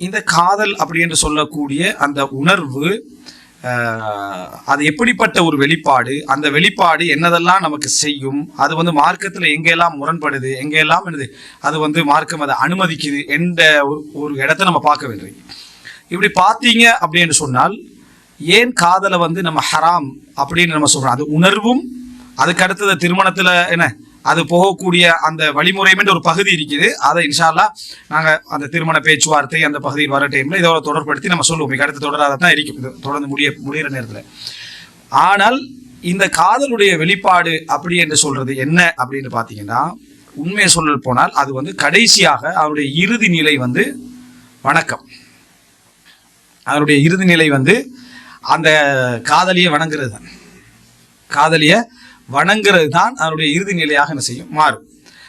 இந்த காதல் அப்படி என்று சொல்லக்கூடிய அந்த உணர்வு அது எப்படிப்பட்ட ஒரு வெளிப்பாடு? அந்த வெளிப்பாடு என்னதெல்லாம் நமக்கு செய்யும்? அது வந்து மார்க்கத்தில் எங்கெல்லாம் முரண்படுது? எங்கெல்லாம் என்னது? அது வந்து மார்க்கம் அதை அனுமதிக்குது என்ற ஒரு ஒரு இடத்த நம்ம பார்க்க வேண்டும் இப்படி பார்த்தீங்க அப்படின்னு சொன்னால் ஏன் காதலை வந்து நம்ம ஹராம் அப்படின்னு நம்ம சொல்கிறோம் அது உணர்வும் அதுக்கு அடுத்தது திருமணத்தில் என்ன? அது போகக்கூடிய அந்த வழிமுறைமென்ற ஒரு பகுதி இருக்குது. அதை இன்ஷால்லா நாங்கள் அந்த திருமண பேச்சுவார்த்தை அந்த பகுதியில் வர டைம்ல இதோட தொடர்படுத்தி நம்ம சொல்லுவோம். மிக அடுத்த தொடராக தான் இருக்கும். இது தொடர்ந்து முடிய முடிகிற நேரத்தில். ஆனால் இந்த காதலுடைய வெளிப்பாடு அப்படி என்று சொல்றது என்ன அப்படின்னு பார்த்தீங்கன்னா உண்மையை சொல்ல போனால் அது வந்து கடைசியாக அவருடைய இறுதி நிலை வந்து வணக்கம். அதனுடைய இறுதி நிலை வந்து அந்த காதலியை வணங்குறது தான் காதலியை வணங்குறது தான் அதனுடைய இறுதி நிலையாக என்ன செய்யும்? மாறும்.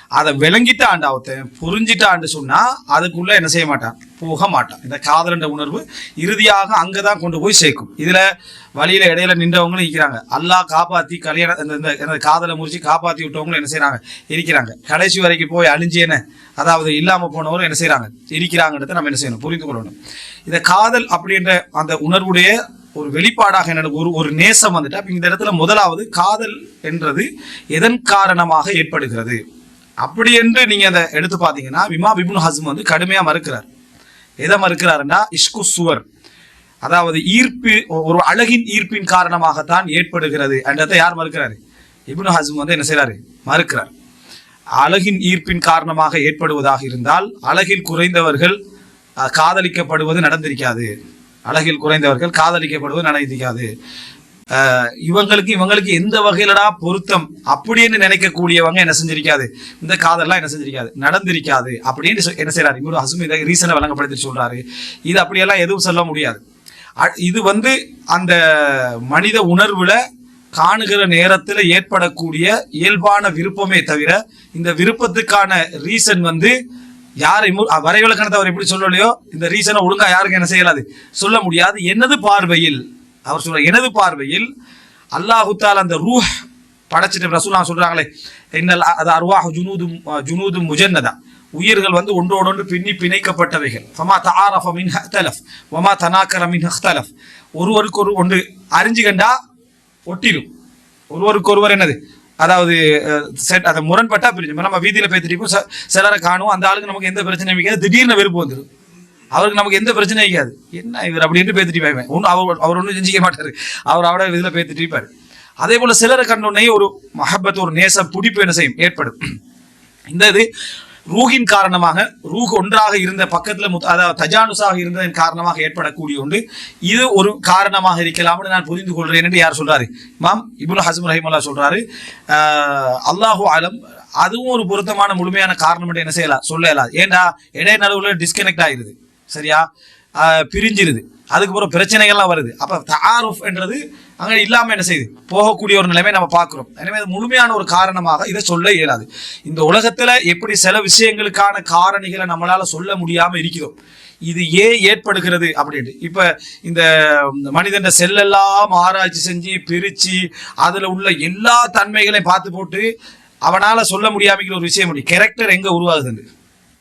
அதை விளங்கிட்டாண்டா ஒருத்தன் புரிஞ்சிட்டான்னு சொன்னா அதுக்குள்ள என்ன செய்ய மாட்டான்? போக மாட்டான். இந்த காதலன்ற உணர்வு இறுதியாக அங்கே தான் கொண்டு போய் சேர்க்கும். இதுல வழியில இடையில நின்றவங்களும் இருக்கிறாங்க. அல்லாஹ் காப்பாத்தி கல்யாணம் இந்த- இந்த காதலை முறிச்சு காப்பாத்தி விட்டவங்களும் என்ன செய்கிறாங்க இருக்கிறாங்க. கடைசி வரைக்கும் போய் அழிஞ்சு என்ன? அதாவது இல்லாம போனவரும் என்ன செய்கிறாங்க இருக்கிறாங்கன்றதை நம்ம என்ன செய்யணும்? புரிந்து கொள்ளணும். இந்த காதல் அப்படின்ற அந்த உணர்வுடைய ஒரு வெளிப்பாடாக என்ன ஒரு ஒரு நேசம் வந்துட்டு அப்ப இந்த இடத்துல முதலாவது காதல் என்றது எதன் காரணமாக ஏற்படுகிறது? அப்படி என்று நீங்க அதை எடுத்து பார்த்தீங்கன்னா விமா விபுன் ஹஸ்ம் வந்து கடுமையா மறுக்கிறார். எதை மறுக்கிறாருன்னா இஷ்கு சுவர். அதாவது ஈர்ப்பு ஒரு அழகின் ஈர்ப்பின் காரணமாகத்தான் ஏற்படுகிறது. என்றதை யார் மறுக்கிறாரு? இபுன் ஹஸ்ம் வந்து என்ன செய்கிறாரு மறுக்கிறார். அழகின் ஈர்ப்பின் காரணமாக ஏற்படுவதாக இருந்தால் அழகில் குறைந்தவர்கள் காதலிக்கப்படுவது நடந்திருக்காது. அழகில் குறைந்தவர்கள் காதலிக்கப்படுவது நடந்திருக்காது இவங்களுக்கு இவங்களுக்கு எந்த வகையிலடா பொருத்தம் அப்படின்னு நினைக்கக்கூடியவங்க என்ன செஞ்சிருக்காது. இந்த காதல்லாம் என்ன செஞ்சிருக்காது. நடந்திருக்காது அப்படின்னு சொ- என்ன செய்யறாரு இவரு ஹசும் இதை ரீசனை வழங்கப்படுத்தி சொல்றாரு. இது அப்படியெல்லாம் எதுவும் சொல்ல முடியாது. அ- இது வந்து அந்த மனித உணர்வுல காணுகிற நேரத்தில் ஏற்படக்கூடிய இயல்பான விருப்பமே தவிர இந்த விருப்பத்துக்கான ரீசன் வந்து யாரை மு- வரைவிலக்கணத்தை அவர் எப்படி சொல்லலையோ இந்த ரீசனை ஒழுங்கா யாருக்கு என்ன செய்யலாது. சொல்ல முடியாது. எனது பார்வையில் அவர் சொல்ற எனது பார்வையில் அல்லாஹுத்தால் அந்த ரூஹ் படைச்சிட்டு ரசூலா சொல்றாங்களே இன்னல் அது அருவாஹ் ஜுனூதும் ஜுனூதும் முஜன்னதா. உயிர்கள் வந்து ஒன்றோடு ஒன்று பின்னி பிணைக்கப்பட்டவைகள். ஃபமா தாரஃப மின் ஹத்தலஃப் வமா தனாக்கர மின் ஹத்தலஃப் ஒருவருக்கு ஒரு ஒன்று அறிஞ்சு கண்டா ஒட்டிடும் ஒருவருக்கு ஒருவர் என்னது? அதாவது செட் அதை முரண்பட்டா பிரிஞ்சு. நம்ம வீதியில பேத்திட்டு ச- சிலரை காணும் அந்த ஆளுக்கு நமக்கு எந்த பிரச்சனையும் இருக்காது திடீர்னு வெறுப்பு வந்துடும் அவருக்கு நமக்கு எந்த பிரச்சனையும் இருக்காது என்ன இவர் அப்படின்ட்டு பேத்திட்டு போய்வேன் ஒன்றும் அவர் அவர் ஒன்றும் செஞ்சிக்க மாட்டாரு. அவர் அவட இதில் பேத்திட்டு இருப்பார் அதே போல சிலரை கண்டோடனே ஒரு மஹபத் ஒரு நேச பிடிப்பு என்ன செய்யும்? ஏற்படும். இந்த இது ரூஹின் காரணமாக ரூஹ் ஒன்றாக இருந்த பக்கத்தில் முத்- அதாவது தஜானுசாக இருந்ததன் காரணமாக ஏற்படக்கூடிய ஒன்று. இது ஒரு காரணமாக இருக்கலாம்னு நான் புரிந்து கொள்கிறேன் என்று யார் சொல்றாரு? மாம் இபுல் ஹசம் ரஹிமல்லா சொல்றாரு. அல்லாஹு அலம் அதுவும் ஒரு பொருத்தமான முழுமையான காரணம் என்று என்ன செய்யலாம் சொல்லலாம் ஏன்னா ஏண்டா இடைய நடுவில் டிஸ்கனெக்ட் ஆயிருது. சரியா? பிரிஞ்சிருது. அதுக்கப்புறம் பிரச்சனைகள்லாம் வருது. அப்போ தாருஃப் என்றது அங்கே இல்லாமல் என்ன செய்யுது போகக்கூடிய ஒரு நிலைமை நம்ம பார்க்குறோம். எனவே அது முழுமையான ஒரு காரணமாக இதை சொல்ல இயலாது. இந்த உலகத்தில் எப்படி சில விஷயங்களுக்கான காரணிகளை நம்மளால் சொல்ல முடியாமல் இருக்கிறோம். இது ஏன் ஏற்படுகிறது அப்படின்ட்டு. இப்போ இந்த மனிதன் செல்லெல்லாம் ஆராய்ச்சி செஞ்சு பிரித்து அதில் உள்ள எல்லா தன்மைகளையும் பார்த்து போட்டு அவனால் சொல்ல முடியாம ஒரு விஷயம் முடியும் கேரக்டர் எங்கே உருவாகுதுன்னு.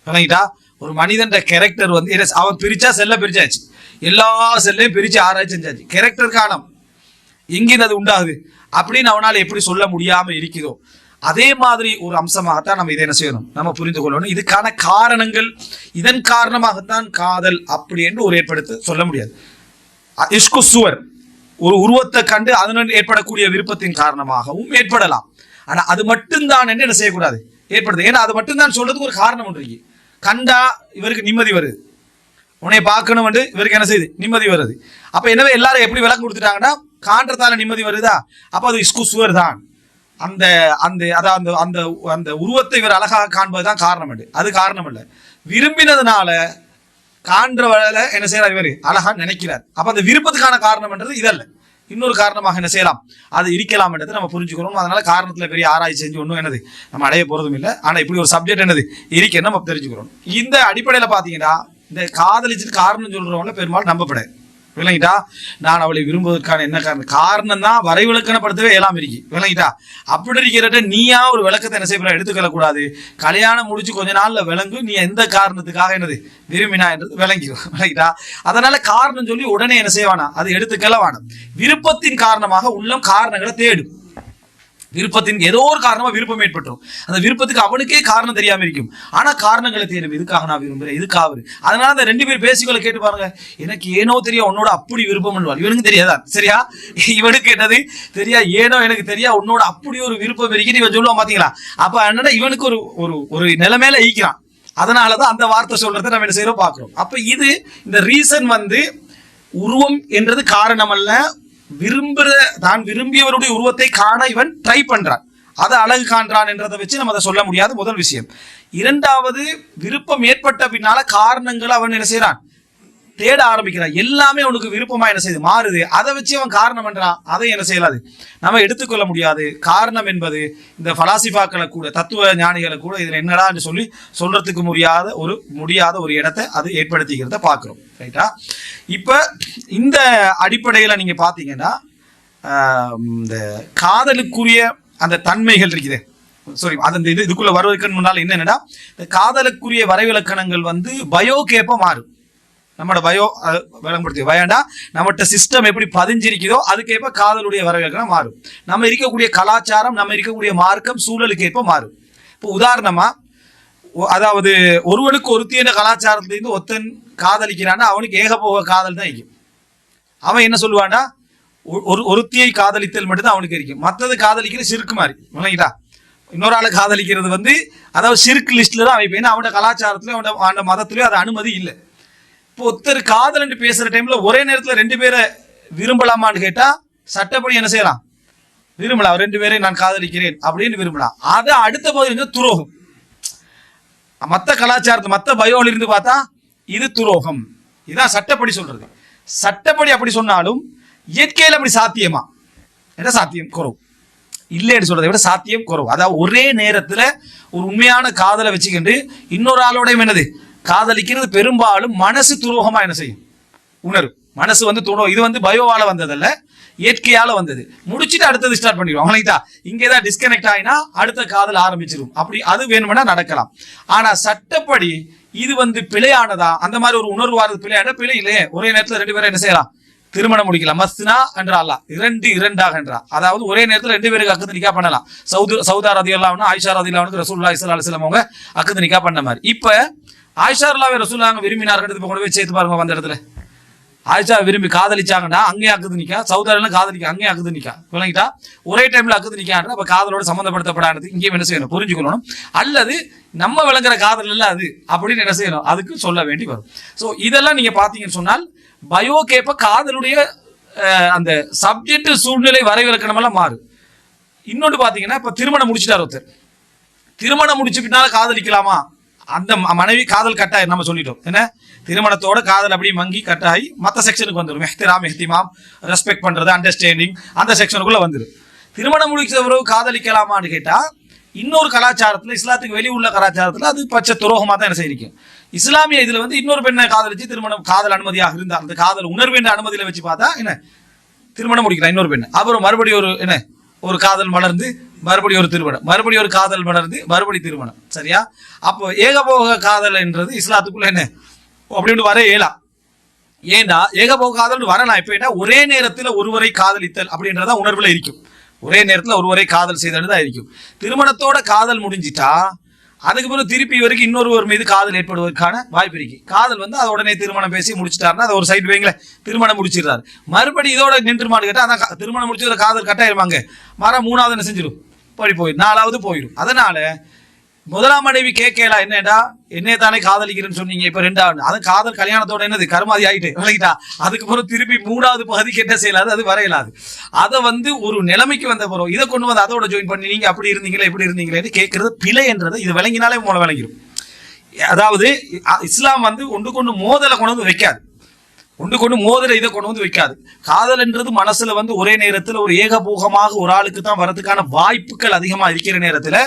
விளங்கிட்டா? ஒரு மனிதன் கேரக்டர் வந்து என்ன- அவன் பிரிச்சா செல்ல பிரிச்சாச்சு. எல்லா செல்லையும் பிரிச்சு ஆராய்ச்சி செஞ்சாச்சு. கேரக்டர் காணம் எங்கிருந்து அது உண்டாகுது. அப்படின்னு அவனால் எப்படி சொல்ல முடியாம இருக்குதோ அதே மாதிரி ஒரு அம்சமாகத்தான் நம்ம இதை என்ன செய்யணும்? நம்ம புரிந்து கொள்ளணும். இதுக்கான காரணங்கள் இதன் காரணமாகத்தான் காதல் அப்படி என்று ஒரு ஏற்படுத்த சொல்ல முடியாது. இஷ்கு சுவர் ஒரு உருவத்தை கண்டு அதனுடன் ஏற்படக்கூடிய விருப்பத்தின் காரணமாகவும் ஏற்படலாம். ஆனா அது மட்டும்தான் என்று என்ன செய்யக்கூடாது? ஏற்படுது. ஏன்னா அது மட்டும்தான் சொல்றதுக்கு ஒரு காரணம் ஒன்று இருக்கு. கண்டா இவருக்கு நிம்மதி வருது. உன்னை பார்க்கணும் வந்து இவருக்கு என்ன செய்யுது நிம்மதி வருது. அப்ப எனவே எல்லாரும் எப்படி விளக்கம் கொடுத்துட்டாங்கன்னா காண்றதால நிம்மதி வருதா? அப்போ அது இஸ்கு சுவர் தான். அந்த அந்த அதான் அந்த அந்த அந்த உருவத்தை இவர் அழகாக காண்பது தான் காரணம் அது. அது காரணம் இல்லை. விரும்பினதுனால காண்றவளை என்ன செய்யறார் இவர்? அழகா நினைக்கிறார். அப்ப அந்த விருப்பத்துக்கான காரணம்ன்றது இதல்ல. இன்னொரு காரணமாக என்ன செய்யலாம்? அது இருக்கலாம் என்றதை நம்ம புரிஞ்சுக்கிறோம். அதனால காரணத்துல பெரிய ஆராய்ச்சி செஞ்சு ஒன்றும் என்னது? நம்ம அடைய போறதும் இல்லை. ஆனா இப்படி ஒரு சப்ஜெக்ட் என்னது? இருக்கேன்னு நம்ம தெரிஞ்சுக்கிறோம். இந்த அடிப்படையில பாத்தீங்கன்னா இந்த காதலிச்சுட்டு காரணம் சொல்றவங்கள பெரும்பாலும் நம்பப்படாது. விளங்கிட்டா? நான் அவளை விரும்புவதற்கான என்ன காரணம்? காரணம் தான் வரைவிலக்கணப்படுத்தவே எல்லாம் இருக்கு விளங்கிட்டா? அப்படி இருக்கிறட்ட நீயா ஒரு விளக்கத்தை என்ன செய்ய எடுத்துக்கொள்ள கூடாது கல்யாணம் முடிச்சு கொஞ்ச நாள்ல விளங்கு. நீ எந்த காரணத்துக்காக என்னது? விரும்பினா என்றது விளங்கிடும் விளங்கிட்டா? அதனால காரணம் சொல்லி உடனே என்ன செய்வானா அது எடுத்துக்கல வேணாம். விருப்பத்தின் காரணமாக உள்ளம் காரணங்களை தேடும். விருப்பத்தின் ஏதோ ஒரு காரணமா விருப்பம் ஏற்பட்டுரும். அந்த விருப்பத்துக்கு அவனுக்கே காரணம் தெரியாம இருக்கும். ஆனா காரணங்களை தேடும். இதுக்காக நான் விரும்புறேன்? இதுக்காக அதனால அந்த ரெண்டு பேர் பேசிக்கொள்ள கேட்டு பாருங்க. எனக்கு ஏனோ தெரியும் உன்னோட அப்படி விருப்பம் பண்ணுவாள் இவனுக்கு தெரியாதா? சரியா? இவனுக்கு என்னது? தெரியா? ஏனோ எனக்கு தெரியா? உன்னோட அப்படி ஒரு விருப்பம் இருக்கு இவன் சொல்லுவான் பாத்தீங்களா? அப்ப என்னடா இவனுக்கு ஒரு ஒரு ஒரு நிலைமையில ஈக்கிறான். அதனாலதான் அந்த வார்த்தை சொல்றதை நம்ம என்ன செய்யறோம்? பாக்குறோம் அப்ப இது இந்த ரீசன் வந்து உருவம் என்றது காரணம் அல்ல. விரும்புற தான் விரும்பியவருடைய உருவத்தை காண இவன் ட்ரை பண்றான். அதை அழகு காண்றான் என்றதை வச்சு நம்ம அதை சொல்ல முடியாத. முதல் விஷயம். இரண்டாவது விருப்பம் ஏற்பட்ட பின்னால காரணங்களை அவன் என்ன செய்யறான் தேட ஆரம்பிக்கிறான். எல்லாமே அவனுக்கு விருப்பமா என்ன செய்யுது மாறுது. அதை வச்சு அவன் காரணம் பண்றான் அதை என்ன செய்யலாது? நம்ம எடுத்துக்கொள்ள முடியாது. காரணம் என்பது இந்த பலாசிபாக்களை கூட தத்துவ ஞானிகளை கூட இதுல என்னடான்னு சொல்லி சொல்றதுக்கு முடியாத ஒரு முடியாத ஒரு இடத்தை அது ஏற்படுத்திக்கிறத பாக்குறோம் ரைட்டா இப்ப இந்த அடிப்படையில நீங்க பாத்தீங்கன்னா இந்த காதலுக்குரிய அந்த தன்மைகள் இருக்குது. சாரி அந்த இது இதுக்குள்ள வருவதற்கு முன்னால் என்னன்னா இந்த காதலுக்குரிய வரைவிலக்கணங்கள் வந்து பயோகேப்ப மாறும். நம்மளோட பயோ விளம்படுத்தி பயம்டா நம்மகிட்ட சிஸ்டம் எப்படி பதிஞ்சிருக்குதோ அதுக்கேற்ப காதலுடைய வரவேற்கணும் மாறும். நம்ம இருக்கக்கூடிய கலாச்சாரம் நம்ம இருக்கக்கூடிய மார்க்கம் சூழலுக்கு ஏற்ப மாறும். இப்போ உதாரணமா அதாவது ஒருவனுக்கு ஒருத்தியான கலாச்சாரத்திலேருந்து ஒருத்தன் காதலிக்கிறான்னா அவனுக்கு ஏகபோக காதல் தான் இருக்கும் அவன் என்ன சொல்லுவான்னா ஒரு ஒருத்தியை காதலித்தல் மட்டும்தான் அவனுக்கு இருக்கும் மற்றது காதலிக்கிறது சிறுக்கு மாதிரி. இல்லைங்களா இன்னொரு ஆளை காதலிக்கிறது வந்து அதாவது சிறுக்கு லிஸ்ட்ல தான் அவன் அவனோட கலாச்சாரத்திலயும் அவனோட அவனோட மதத்திலயும் அது அனுமதி இல்லை. இப்போ ஒருத்தர் காதல்னு பேசுற டைம்ல ஒரே நேரத்துல ரெண்டு பேரை விரும்பலாமான்னு கேட்டா சட்டப்படி என்ன செய்யலாம்? விரும்பலாம் ரெண்டு பேரையும் நான் காதலிக்கிறேன் அப்படின்னு விரும்பலாம் அது அடுத்த பகுதி துரோகம். மத்த கலாச்சாரத்து மத்த பயோல இருந்து பார்த்தா இது துரோகம். இதான் சட்டப்படி சொல்றது. சட்டப்படி அப்படி சொன்னாலும் இயற்கையில் அப்படி சாத்தியமா? என்ன சாத்தியம்? குறவு. இல்லைன்னு சொல்றதை விட சாத்தியம் குறவு. அதாவது ஒரே நேரத்துல ஒரு உண்மையான காதலை வச்சுக்கிட்டு இன்னொரு ஆளோடையும் என்னது? காதலிக்கிறது பெரும்பாலும் மனசு துரோகமா என்ன செய்யும்? உணரும். மனசு வந்து துணோ இது வந்து பயோவால வந்ததல்ல இயற்கையால வந்தது. முடிச்சிட்டு அடுத்தது ஸ்டார்ட் பண்ணிடுவோம். அவங்களுக்கு இங்கே ஏதாவது டிஸ்கனெக்ட் ஆயினா அடுத்த காதல் ஆரம்பிச்சிடும் அப்படி அது வேணுமெனா நடக்கலாம். ஆனா சட்டப்படி இது வந்து பிழையானதா? அந்த மாதிரி ஒரு உணர்வு வாரது பிழையான பிழை இல்லையே. ஒரே நேரத்தில் ரெண்டு பேரும் என்ன செய்யலாம்? திருமணம் முடிக்கலாம். மஸ்னா என்றா அல்ல இரண்டு இரண்டாக என்றா அதாவது ஒரே நேரத்தில் ரெண்டு பேருக்கு அக்கத்து நிக்கா பண்ணலாம். சவுது சவுதா ரதி அல்லாவும் ஆயிஷா ரதி அல்லாவுக்கு ரசூல்லா இஸ்லா அலிஸ்லாம் அவங்க அக்கத்து நிக்கா பண்ண மாதிரி. இப்போ ஆயிஷா அல்லாவை ரசூல்லாங்க விரும்பினார்கள். இப்போ கொண்டு போய் சேர்த்து பாருங்க வந்த இடத்துல. ஆயிஷா விரும்பி காதலிச்சாங்கன்னா அங்கேயே அக்குது நிற்கா சவுதாரிலாம் காதலிக்க அங்கேயே அக்குது நிற்கா விளங்கிட்டா ஒரே டைம்ல அக்குது நிக்கான்ற அப்போ காதலோட சம்மந்தப்படுத்தப்படாது இங்கேயும் என்ன செய்யணும்? புரிஞ்சுக்கணும் அல்லது நம்ம விளங்குற காதல் இல்லை அது அப்படின்னு என்ன செய்யணும்? அதுக்கு சொல்ல வேண்டி வரும். ஸோ இதெல்லாம் நீங்கள் பார்த்தீங்கன்னு சொன்னால் பயோ கேப்ப காதலுடைய அந்த சப்ஜெக்ட் சூழ்நிலை வரைவிலக்கணமெல்லாம் மாறும் இன்னொன்று பார்த்தீங்கன்னா இப்போ திருமணம் முடிச்சிட்டார் ஒருத்தர். திருமணம் முடிச்சு பின்னால் காதலிக்கலாமா? அந்த ம- மனைவி காதல் கட்டாயம் நம்ம சொல்லிட்டோம். என்ன? திருமணத்தோட காதல் அப்படியே மங்கி கட்டாயி மற்ற செக்ஷனுக்கு வந்துடும் எஹ்திராம் எஹ்திமாம் ரெஸ்பெக்ட் பண்றது அண்டர்ஸ்டாண்டிங் அந்த செக்ஷனுக்குள்ள வந்துடும் திருமணம் முடிச்ச பிறகு காதலிக்கலாமான்னு கேட்டா இன்னொரு கலாச்சாரத்துல இஸ்லாத்துக்கு வெளி உள்ள கலாச்சாரத்துல அது பச்சை துரோகமா தான் என்ன செய்யும் இஸ்லாமிய இதுல வந்து இன்னொரு பெண்ணை காதலிச்சு திருமணம் காதல் அனுமதியாக இருந்தால் அந்த காதல் உணர்வு என்ற அனுமதியில வச்சு பார்த்தா என்ன? திருமணம் முடிக்கிறான் இன்னொரு பெண் அப்புறம் மறுபடியும் ஒரு என்ன? ஒரு காதல் மலர்ந்து மறுபடியும் ஒரு திருமணம். மறுபடியும் ஒரு காதல் மலர்ந்து மறுபடி திருமணம். சரியா? அப்போ ஏகபோக காதல் என்றது இஸ்லாத்துக்குள்ள என்ன? அப்படின்னு வர இயலாம் ஏண்டா? ஏகபோக காதல் வரலாம் இப்போ என்ன? ஒரே நேரத்தில் ஒருவரை காதலித்தல் அப்படின்றதா உணர்வுல இருக்கும். ஒரே நேரத்தில் ஒருவரை காதல் செய்தல் தான் இருக்கும். திருமணத்தோட காதல் முடிஞ்சிட்டா அதுக்கு பிறகு திருப்பி வரைக்கும் இன்னொருவர் மீது காதல் ஏற்படுவதற்கான வாய்ப்பு இருக்கு. காதல் வந்து அதை உடனே திருமணம் பேசி முடிச்சிட்டாருன்னா அதை ஒரு சைடு வைங்களேன் திருமணம் முடிச்சிடுறாரு. மறுபடி இதோட நின்றுமான்னு கேட்டால் அதான் திருமணம் முடிச்சு காதல் கட்டாயிருவாங்க மரம் மூணாவது என்ன செஞ்சிடும்? படி போயிடும் நாலாவது போயிடும். அதனால முதலாம் மனைவி கேட்கல என்னடா? என்னைய தானே காதலிக்கிறேன்னு சொன்னீங்க? இப்ப ரெண்டாவது அது காதல் கல்யாணத்தோட என்னது? கருமாதி ஆயிட்டு விளக்கிட்டா அதுக்கப்புறம் திருப்பி மூணாவது பகுதிக்கு என்ன செய்யலாது? அது வரையலாது. அதை வந்து ஒரு நிலைமைக்கு வந்த பிறகு இதை கொண்டு வந்து அதோட ஜாயின் பண்ணி நீங்க அப்படி இருந்தீங்களே? இப்படி இருந்தீங்களேன்னு கேட்கறது பிழைன்றது இது விளங்கினாலே மூலம் விளங்கிடும் அதாவது இஸ்லாம் வந்து ஒன்று கொண்டு மோதலை கொண்டு வந்து வைக்காது. ஒன்று கொண்டு மோதல இதை கொண்டு வந்து வைக்காது. காதல் என்றது மனசுல வந்து ஒரே நேரத்தில் ஒரு ஏகபோகமாக ஒரு ஆளுக்கு தான் வரதுக்கான வாய்ப்புகள் அதிகமாக இருக்கிற நேரத்தில்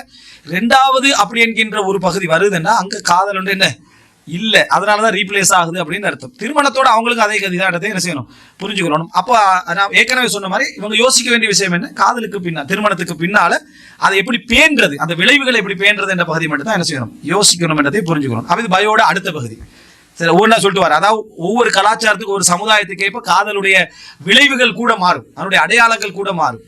ரெண்டாவது அப்படி என்கின்ற ஒரு பகுதி வருதுன்னா அங்கே காதல் ஒன்று என்ன? இல்ல. அதனாலதான் ரீப்ளேஸ் ஆகுது அப்படின்னு அர்த்தம். திருமணத்தோட அவங்களுக்கு அதே கதி தான் என்ன செய்யணும்? புரிஞ்சுக்கணும் அப்போ நான் ஏற்கனவே சொன்ன மாதிரி இவங்க யோசிக்க வேண்டிய விஷயம் என்ன? காதலுக்கு பின்னால் திருமணத்துக்கு பின்னால அதை எப்படி பேன்றது அந்த விளைவுகளை எப்படி பேன்றது என்ற பகுதி மட்டும் தான் என்ன செய்யணும்? யோசிக்கணும் என்றதை புரிஞ்சுக்கணும் அப்போ இது பயோட அடுத்த பகுதி. சரி ஒவ்வொன்றா சொல்லிட்டு வர அதாவது ஒவ்வொரு கலாச்சாரத்துக்கு ஒரு சமுதாயத்துக்கு ஏற்ப காதலுடைய விளைவுகள் கூட மாறும். அதனுடைய அடையாளங்கள் கூட மாறும்.